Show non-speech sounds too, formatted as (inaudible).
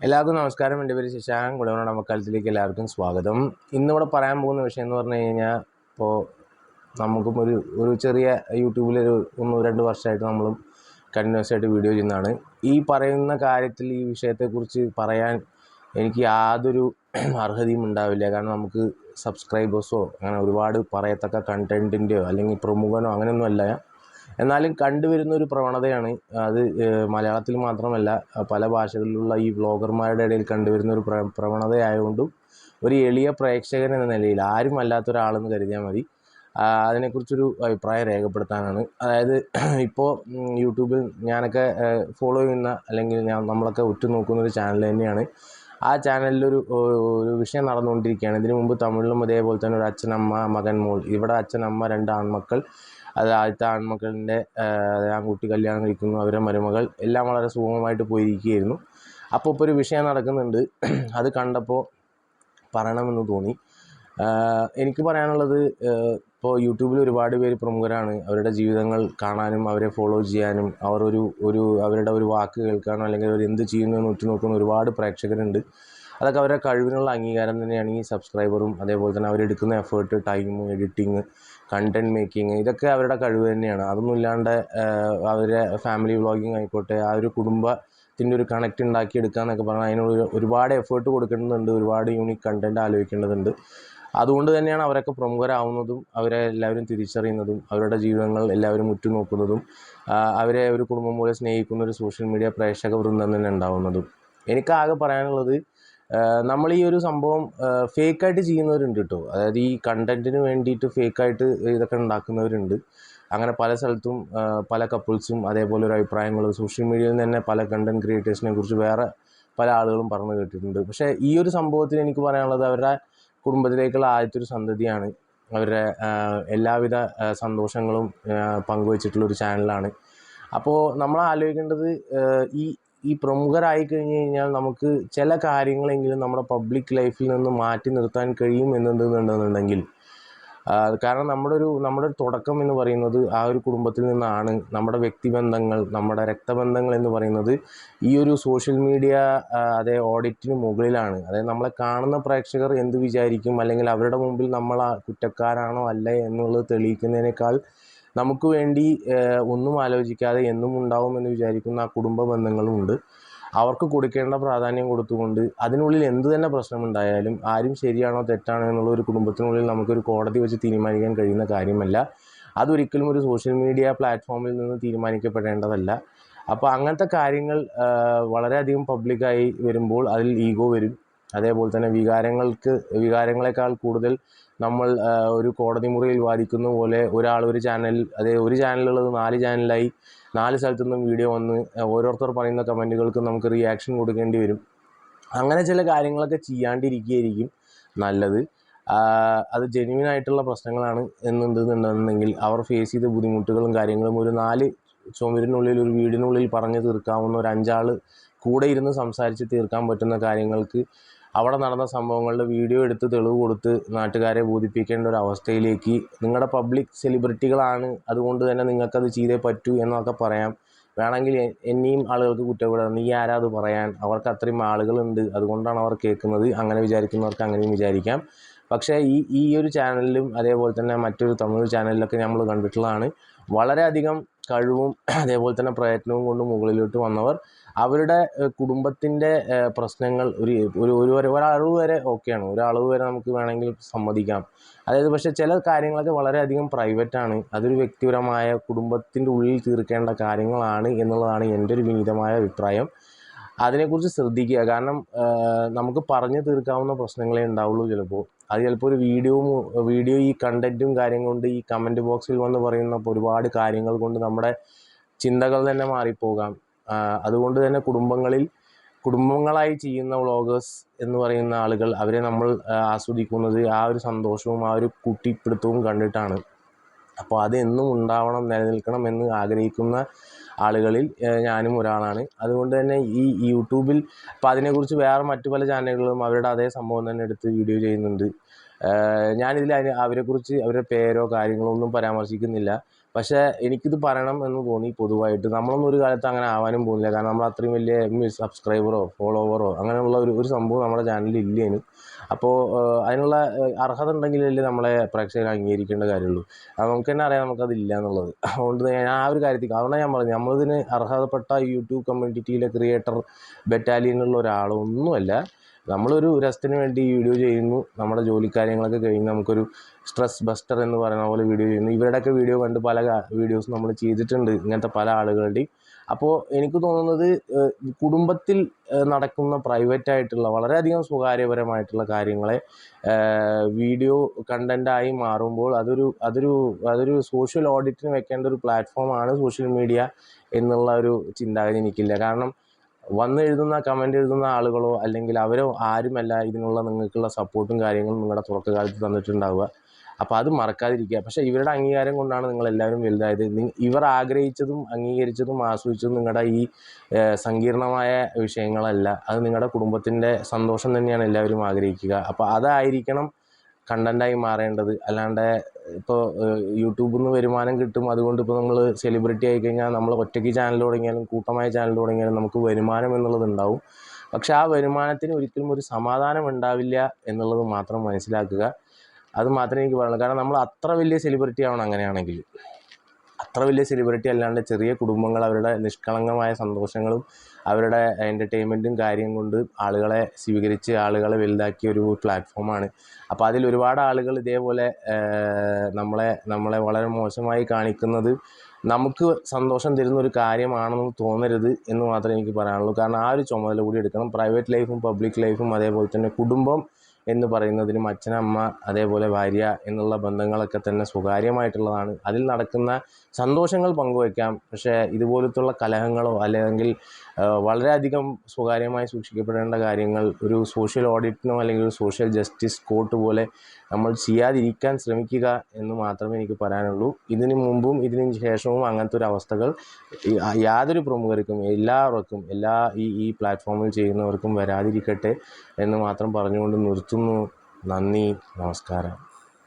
എല്ലാവർക്കും നമസ്കാരം. എന്റെ പേര് ശശാങ്ക്. കുടവനോട് മക്കാലത്തിലേക്ക് എല്ലാവർക്കും സ്വാഗതം. ഇന്നിവിടെ പറയാൻ പോകുന്ന വിഷയം എന്ന് പറഞ്ഞു കഴിഞ്ഞാൽ ഇപ്പോൾ നമുക്കും ഒരു ഒരു ചെറിയ യൂട്യൂബിലൊരു ഒന്ന് രണ്ട് വർഷമായിട്ട് നമ്മളും കണ്ടിന്യൂസ് ആയിട്ട് വീഡിയോ ചെയ്യുന്നതാണ്. ഈ പറയുന്ന കാര്യത്തിൽ ഈ വിഷയത്തെക്കുറിച്ച് പറയാൻ എനിക്ക് യാതൊരു (clears throat) അർഹതയും ഉണ്ടാവില്ല. കാരണം നമുക്ക് സബ്സ്ക്രൈബേഴ്സോ അങ്ങനെ ഒരുപാട് പറയത്തക്ക കണ്ടന്റിന്റെയോ അല്ലെങ്കിൽ പ്രമുഖനോ അങ്ങനെയൊന്നുമല്ല എന്നാലും കണ്ടുവരുന്ന ഒരു പ്രവണതയാണ് അത് മലയാളത്തിൽ മാത്രമല്ല പല ഭാഷകളിലുള്ള ഈ വ്ളോഗർമാരുടെ ഇടയിൽ കണ്ടുവരുന്ന ഒരു പ്ര പ്രവണതയായതുകൊണ്ടും ഒരു എളിയ പ്രേക്ഷകൻ എന്ന നിലയിൽ ആരും അല്ലാത്ത ഒരാളെന്ന് കരുതിയാൽ മതി. അതിനെക്കുറിച്ചൊരു അഭിപ്രായം രേഖപ്പെടുത്താനാണ്. അതായത് ഇപ്പോൾ യൂട്യൂബിൽ ഞാനൊക്കെ ഫോളോ ചെയ്യുന്ന അല്ലെങ്കിൽ ഞാൻ നമ്മളൊക്കെ ഉറ്റുനോക്കുന്ന ഒരു ചാനൽ തന്നെയാണ്. ആ ചാനലിലൊരു ഒരു വിഷയം നടന്നുകൊണ്ടിരിക്കുകയാണ്. ഇതിനു മുമ്പ് തമിഴിലും അതേപോലെ തന്നെ ഒരു അച്ഛനമ്മ മകൻ മോൾ ഇവിടെ അച്ഛനമ്മ രണ്ട് ആൺമക്കൾ അത് ആദ്യത്തെ ആൺമക്കളിന്റെ ആൺകുട്ടി കല്യാണം കഴിക്കുന്നു അവരുടെ മരുമകൾ എല്ലാം വളരെ സുഗമമായിട്ട് പോയിരിക്കുകയായിരുന്നു. അപ്പോൾ ഇപ്പോൾ ഒരു വിഷയം നടക്കുന്നുണ്ട്. അത് കണ്ടപ്പോൾ പറയണമെന്ന് തോന്നി. എനിക്ക് പറയാനുള്ളത് ഇപ്പോൾ യൂട്യൂബിൽ ഒരുപാട് പേര് പ്രമുഖരാണ്. അവരുടെ ജീവിതങ്ങൾ കാണാനും അവരെ ഫോളോ ചെയ്യാനും അവർ ഒരു ഒരു അവരുടെ ഒരു വാക്ക് കേൾക്കാനോ അല്ലെങ്കിൽ അവർ എന്ത് ചെയ്യുന്നു എന്ന് ഉറ്റുനോക്കുന്ന ഒരുപാട് പ്രേക്ഷകരുണ്ട്. അതൊക്കെ അവരുടെ കഴിവിനുള്ള അംഗീകാരം തന്നെയാണ് ഈ സബ്സ്ക്രൈബറും അതേപോലെ തന്നെ അവരെടുക്കുന്ന effort time editing content making ഇതൊക്കെ അവരുടെ കഴിവ് തന്നെയാണ്. അതൊന്നും ഇല്ലാണ്ട് അവരെ ഫാമിലി വ്ളോഗിങ് ആയിക്കോട്ടെ ആ ഒരു കുടുംബത്തിന്റെ ഒരു കണക്റ്റ് ഉണ്ടാക്കിയെടുക്കുക എന്നൊക്കെ പറഞ്ഞാൽ അതിനൊരു ഒരുപാട് എഫേർട്ട് കൊടുക്കേണ്ടതുണ്ട് ഒരുപാട് യൂണിക് കണ്ടന്റ് ആലോചിക്കേണ്ടതുണ്ട്. അതുകൊണ്ട് തന്നെയാണ് അവരൊക്കെ പ്രമുഖരാവുന്നതും അവരെ എല്ലാവരും തിരിച്ചറിയുന്നതും അവരുടെ ജീവിതങ്ങൾ എല്ലാവരും ഉറ്റുനോക്കുന്നതും അവരെ ഒരു കുടുംബം പോലെ സ്നേഹിക്കുന്ന ഒരു സോഷ്യൽ മീഡിയ പ്രേക്ഷക വൃന്ദം തന്നെ ഉണ്ടാവുന്നതും. എനിക്കാകെ പറയാനുള്ളത് നമ്മൾ ഈ ഒരു സംഭവം ഫേക്കായിട്ട് ചെയ്യുന്നവരുണ്ട് കേട്ടോ അതായത് ഈ കണ്ടന്റിന് വേണ്ടിയിട്ട് ഫേക്കായിട്ട് ഇതൊക്കെ ഉണ്ടാക്കുന്നവരുണ്ട്. അങ്ങനെ പല സ്ഥലത്തും പല കപ്പിൾസും അതേപോലെ ഒരു അഭിപ്രായങ്ങൾ സോഷ്യൽ മീഡിയയിൽ നിന്ന് തന്നെ പല കണ്ടന്റ് ക്രിയേറ്റേഴ്സിനെ കുറിച്ച് വേറെ പല ആളുകളും പറഞ്ഞു കേട്ടിട്ടുണ്ട്. പക്ഷേ ഈ ഒരു സംഭവത്തിൽ എനിക്ക് പറയാനുള്ളത് അവരുടെ കുടുംബത്തിലേക്കുള്ള ആദ്യത്തെ ഒരു സന്തതിയാണ്. അവരുടെ എല്ലാവിധ സന്തോഷങ്ങളും പങ്കുവച്ചിട്ടുള്ള ഒരു ചാനലാണ് അപ്പോൾ നമ്മൾ ആലോചിക്കേണ്ടത് ഈ ഈ പ്രമുഖരായി കഴിഞ്ഞ് കഴിഞ്ഞാൽ നമുക്ക് ചില കാര്യങ്ങളെങ്കിലും നമ്മുടെ പബ്ലിക് ലൈഫിൽ നിന്ന് മാറ്റി നിർത്താൻ കഴിയും എന്നുണ്ടെന്നുണ്ടെന്നുണ്ടെങ്കിൽ കാരണം നമ്മുടെ ഒരു നമ്മുടെ ഒരു തുടക്കം എന്ന് പറയുന്നത് ആ ഒരു കുടുംബത്തിൽ നിന്നാണ്. നമ്മുടെ വ്യക്തിബന്ധങ്ങൾ നമ്മുടെ രക്തബന്ധങ്ങൾ എന്ന് പറയുന്നത് ഈ ഒരു സോഷ്യൽ മീഡിയ അതേ ഓഡിറ്റിന് മുകളിലാണ്. അതായത് നമ്മളെ കാണുന്ന പ്രേക്ഷകർ എന്ത് വിചാരിക്കും? അല്ലെങ്കിൽ അവരുടെ മുമ്പിൽ നമ്മൾ കുറ്റക്കാരാണോ അല്ലേ എന്നുള്ളത് തെളിയിക്കുന്നതിനേക്കാൾ നമുക്ക് വേണ്ടി ഒന്നും ആലോചിക്കാതെ എന്നും ഉണ്ടാവുമെന്ന് വിചാരിക്കുന്ന ആ കുടുംബ ബന്ധങ്ങളുമുണ്ട് അവർക്ക് കൊടുക്കേണ്ട പ്രാധാന്യം കൊടുത്തുകൊണ്ട് അതിനുള്ളിൽ എന്ത് തന്നെ പ്രശ്നമുണ്ടായാലും ആരും ശരിയാണോ തെറ്റാണോ എന്നുള്ള ഒരു കുടുംബത്തിനുള്ളിൽ നമുക്കൊരു കോടതി വെച്ച് തീരുമാനിക്കാൻ കഴിയുന്ന കാര്യമല്ല. അതൊരിക്കലും ഒരു സോഷ്യൽ മീഡിയ പ്ലാറ്റ്ഫോമിൽ നിന്ന് തീരുമാനിക്കപ്പെടേണ്ടതല്ല. അപ്പോൾ അങ്ങനത്തെ കാര്യങ്ങൾ വളരെയധികം പബ്ലിക്കായി വരുമ്പോൾ അതിൽ ഈഗോ വരും. അതേപോലെ തന്നെ വികാരങ്ങൾക്ക് വികാരങ്ങളെക്കാൾ കൂടുതൽ നമ്മൾ ഒരു കോടതി മുറിയിൽ വാദിക്കുന്ന പോലെ ഒരാൾ ഒരു ചാനൽ അതേ ഒരു ചാനലുള്ളത് നാല് ചാനലായി നാല് സ്ഥലത്തു നിന്നും വീഡിയോ വന്ന് ഓരോരുത്തർ പറയുന്ന കമന്റുകൾക്ക് നമുക്ക് റിയാക്ഷൻ കൊടുക്കേണ്ടി വരും. അങ്ങനെ ചില കാര്യങ്ങളൊക്കെ ചെയ്യാണ്ടിരിക്കുകയായിരിക്കും നല്ലത്. അത് ജെന്യൂൻ ആയിട്ടുള്ള പ്രശ്നങ്ങളാണ് എന്നുണ്ടെന്നുണ്ടെന്നുണ്ടെങ്കിൽ അവർ ഫേസ് ചെയ്ത ബുദ്ധിമുട്ടുകളും കാര്യങ്ങളും ഒരു നാല് ചുമരിനുള്ളിൽ ഒരു വീടിനുള്ളിൽ പറഞ്ഞു തീർക്കാവുന്ന ഒരു അഞ്ചാൾ കൂടെ ഇരുന്ന് സംസാരിച്ച് തീർക്കാൻ പറ്റുന്ന കാര്യങ്ങൾക്ക് അവിടെ നടന്ന സംഭവങ്ങളുടെ വീഡിയോ എടുത്ത് തെളിവ് കൊടുത്ത് നാട്ടുകാരെ ബോധിപ്പിക്കേണ്ട ഒരു അവസ്ഥയിലേക്ക് നിങ്ങളുടെ പബ്ലിക് സെലിബ്രിറ്റികളാണ് അതുകൊണ്ട് തന്നെ നിങ്ങൾക്കത് ചെയ്തേ പറ്റൂ എന്നൊക്കെ പറയാം. വേണമെങ്കിൽ എന്നെയും ആളുകൾക്ക് കുറ്റപ്പെടാം നീ ആരാ അത് പറയാൻ? അവർക്ക് അത്രയും ആളുകളുണ്ട്. അതുകൊണ്ടാണ് അവർ കേൾക്കുന്നത്. അങ്ങനെ വിചാരിക്കുന്നവർക്ക് അങ്ങനെയും വിചാരിക്കാം. പക്ഷേ ഈ ഈ ഒരു ചാനലിലും അതേപോലെ തന്നെ മറ്റൊരു തമിഴ് ചാനലിലൊക്കെ നമ്മൾ കണ്ടിട്ടുള്ളതാണ്. വളരെയധികം കഴിവും (clears throat) അതേപോലെ തന്നെ പ്രയത്നവും കൊണ്ട് മുകളിലോട്ട് വന്നവർ അവരുടെ കുടുംബത്തിന്റെ പ്രശ്നങ്ങൾ ഒരു ഒരു ഒരു വരെ ഒരളവ് വരെ ഓക്കെയാണ്. ഒരളവ് വരെ നമുക്ക് വേണമെങ്കിൽ സമ്മതിക്കാം. അതായത് പക്ഷേ ചില കാര്യങ്ങളൊക്കെ വളരെയധികം പ്രൈവറ്റാണ് അതൊരു വ്യക്തിപരമായ കുടുംബത്തിന്റെ ഉള്ളിൽ തീർക്കേണ്ട കാര്യങ്ങളാണ് എന്നുള്ളതാണ് എന്റെ ഒരു വിനീതമായ അഭിപ്രായം. അതിനെക്കുറിച്ച് ശ്രദ്ധിക്കുക. കാരണം നമുക്ക് പറഞ്ഞു തീർക്കാവുന്ന പ്രശ്നങ്ങളേ ഉണ്ടാവുള്ളൂ ചിലപ്പോൾ. അത് ചിലപ്പോൾ ഒരു വീഡിയോ വീഡിയോ ഈ കണ്ടന്റും കാര്യം കൊണ്ട് ഈ കമന്റ് ബോക്സിൽ വന്ന് പറയുന്ന ഒരുപാട് കാര്യങ്ങൾ കൊണ്ട് നമ്മുടെ ചിന്തകൾ തന്നെ മാറിപ്പോകാം. അതുകൊണ്ട് തന്നെ കുടുംബങ്ങളിൽ കുടുംബങ്ങളായി ചെയ്യുന്ന വ്ളോഗേഴ്സ് എന്ന് പറയുന്ന ആളുകൾ അവരെ നമ്മൾ ആസ്വദിക്കുന്നത് ആ ഒരു സന്തോഷവും ആ ഒരു കൂട്ടിപ്പിടുത്തവും കണ്ടിട്ടാണ്. അപ്പോൾ അതെന്നും ഉണ്ടാവണം നിലനിൽക്കണം എന്ന് ആഗ്രഹിക്കുന്ന ആളുകളിൽ ഞാനും ഒരാളാണ്. അതുകൊണ്ട് തന്നെ ഈ യൂട്യൂബിൽ അപ്പോൾ അതിനെക്കുറിച്ച് വേറെ മറ്റു പല ചാനലുകളും അവരുടെ അതേ സംഭവം തന്നെ എടുത്ത് വീഡിയോ ചെയ്യുന്നുണ്ട്. ഞാനിതിൽ അവരെക്കുറിച്ച് അവരുടെ പേരോ കാര്യങ്ങളോ ഒന്നും പരാമർശിക്കുന്നില്ല. പക്ഷേ എനിക്കിത് പറയണം എന്ന് തോന്നി പൊതുവായിട്ട്. നമ്മളൊന്നും ഒരു കാലത്ത് അങ്ങനെ ആവാനും പോകുന്നില്ല. കാരണം നമ്മൾ അത്രയും വലിയ സബ്സ്ക്രൈബറോ ഫോളോവറോ അങ്ങനെയുള്ള ഒരു ഒരു സംഭവം നമ്മുടെ ചാനലിൽ ഇല്ലേനു അപ്പോൾ അതിനുള്ള അർഹത ഉണ്ടെങ്കിലല്ലേ നമ്മളെ പ്രേക്ഷകർ അംഗീകരിക്കേണ്ട കാര്യമുള്ളൂ. അത് നമുക്ക് തന്നെ അറിയാം നമുക്കതില്ല എന്നുള്ളത്. അതുകൊണ്ട് ഞാൻ ആ ഒരു കാര്യത്തിൽ അതുകൊണ്ടാണ് ഞാൻ പറഞ്ഞത്. നമ്മളിതിന് അർഹതപ്പെട്ട യൂട്യൂബ് കമ്മ്യൂണിറ്റിയിലെ ക്രിയേറ്റർ ബറ്റാലിയനിലുള്ള ഒരാളൊന്നുമല്ല. നമ്മളൊരു രസത്തിന് വേണ്ടി ഈ വീഡിയോ ചെയ്യുന്നു. നമ്മുടെ ജോലി ജോലിക്കാര്യങ്ങളൊക്കെ കഴിഞ്ഞ് നമുക്കൊരു സ്ട്രെസ് ബസ്റ്റർ എന്ന് പറയുന്ന പോലെ വീഡിയോ ചെയ്യുന്നു. ഇവരുടെയൊക്കെ വീഡിയോ കണ്ട് പല വീഡിയോസ് നമ്മൾ ചെയ്തിട്ടുണ്ട്. ഇങ്ങനത്തെ പല ആളുകളുടെയും. അപ്പോൾ എനിക്ക് തോന്നുന്നത് കുടുംബത്തിൽ നടക്കുന്ന പ്രൈവറ്റ് ആയിട്ടുള്ള വളരെയധികം സ്വകാര്യപരമായിട്ടുള്ള കാര്യങ്ങളെ വീഡിയോ കണ്ടന്റായി മാറുമ്പോൾ അതൊരു അതൊരു അതൊരു സോഷ്യൽ ഓഡിറ്റിന് വെക്കേണ്ട ഒരു പ്ലാറ്റ്ഫോമാണ് സോഷ്യൽ മീഡിയ എന്നുള്ള ഒരു ചിന്താഗതി എനിക്കില്ല. കാരണം വന്ന് എഴുതുന്ന കമന്റ് എഴുതുന്ന ആളുകളോ അല്ലെങ്കിൽ അവരോ ആരുമല്ല ഇതിനുള്ള നിങ്ങൾക്കുള്ള സപ്പോർട്ടും കാര്യങ്ങളും നിങ്ങളുടെ തുടക്കകാലത്ത് തന്നിട്ടുണ്ടാവുക. അപ്പോൾ അത് മറക്കാതിരിക്കുക. പക്ഷേ ഇവരുടെ അംഗീകാരം കൊണ്ടാണ് നിങ്ങളെല്ലാവരും വലുതായത്. നി- ഇവർ ആഗ്രഹിച്ചതും അംഗീകരിച്ചതും ആസ്വദിച്ചതും നിങ്ങളുടെ ഈ സങ്കീർണമായ വിഷയങ്ങളല്ല. അത് നിങ്ങളുടെ കുടുംബത്തിന്റെ സന്തോഷം തന്നെയാണ് എല്ലാവരും ആഗ്രഹിക്കുക. അപ്പോൾ അതായിരിക്കണം കണ്ടന്റായി മാറേണ്ടത്. അല്ലാണ്ട് ഇപ്പോൾ യൂട്യൂബിൽ നിന്ന് വരുമാനം കിട്ടും. അതുകൊണ്ട് ഇപ്പോൾ നമ്മൾ സെലിബ്രിറ്റി ആയി കഴിഞ്ഞാൽ നമ്മൾ ഒറ്റയ്ക്ക് ചാനൽ തുടങ്ങിയാലും കൂട്ടമായ ചാനൽ തുടങ്ങിയാലും നമുക്ക് വരുമാനം എന്നുള്ളത് ഉണ്ടാവും. പക്ഷെ ആ വരുമാനത്തിന് ഒരിക്കലും ഒരു സമാധാനം ഉണ്ടാവില്ല എന്നുള്ളത് മാത്രം മനസ്സിലാക്കുക. അത് മാത്രമേ എനിക്ക് പറയുള്ളൂ കാരണം നമ്മൾ അത്ര വലിയ സെലിബ്രിറ്റി ആവണം അങ്ങനെയാണെങ്കിൽ. അത്ര വലിയ സെലിബ്രിറ്റി അല്ലാണ്ട് ചെറിയ കുടുംബങ്ങൾ അവരുടെ നിഷ്കളങ്കമായ സന്തോഷങ്ങളും അവരുടെ എന്റർടൈൻമെന്റും കാര്യം കൊണ്ട് ആളുകളെ സ്വീകരിച്ച് ആളുകളെ വലുതാക്കിയ ഒരു പ്ലാറ്റ്ഫോമാണ് അപ്പോൾ അതിൽ ഒരുപാട് ആളുകൾ ഇതേപോലെ നമ്മളെ നമ്മളെ വളരെ മോശമായി കാണിക്കുന്നത് നമുക്ക് സന്തോഷം തരുന്ന ഒരു കാര്യമാണെന്ന് തോന്നരുത് എന്ന് മാത്രമേ എനിക്ക് പറയാനുള്ളൂ. കാരണം ആ ഒരു ചുമതല കൂടി എടുക്കണം. പ്രൈവറ്റ് ലൈഫും പബ്ലിക് ലൈഫും അതേപോലെ തന്നെ കുടുംബം എന്ന് പറയുന്നതിനും അച്ഛനമ്മ അതേപോലെ ഭാര്യ എന്നുള്ള ബന്ധങ്ങളൊക്കെ തന്നെ സ്വകാര്യമായിട്ടുള്ളതാണ്. അതിൽ നടക്കുന്ന സന്തോഷങ്ങൾ പങ്കുവയ്ക്കാം. പക്ഷേ ഇതുപോലത്തുള്ള കലഹങ്ങളോ അല്ലെങ്കിൽ വളരെയധികം സ്വകാര്യമായി സൂക്ഷിക്കപ്പെടേണ്ട കാര്യങ്ങൾ ഒരു സോഷ്യൽ ഓഡിറ്റിനോ അല്ലെങ്കിൽ ഒരു സോഷ്യൽ ജസ്റ്റിസ് കോർട്ട് പോലെ നമ്മൾ ചെയ്യാതിരിക്കാൻ ശ്രമിക്കുക എന്ന് മാത്രമേ എനിക്ക് പറയാനുള്ളൂ. ഇതിനു മുമ്പും ഇതിനു ശേഷവും അങ്ങനത്തെ ഒരു അവസ്ഥകൾ യാതൊരു പ്രമുഖർക്കും എല്ലാവർക്കും എല്ലാ ഈ ഈ പ്ലാറ്റ്ഫോമിൽ ചെയ്യുന്നവർക്കും വരാതിരിക്കട്ടെ എന്ന് മാത്രം പറഞ്ഞുകൊണ്ട് നിർത്തുന്നു. നന്ദി നമസ്കാരം.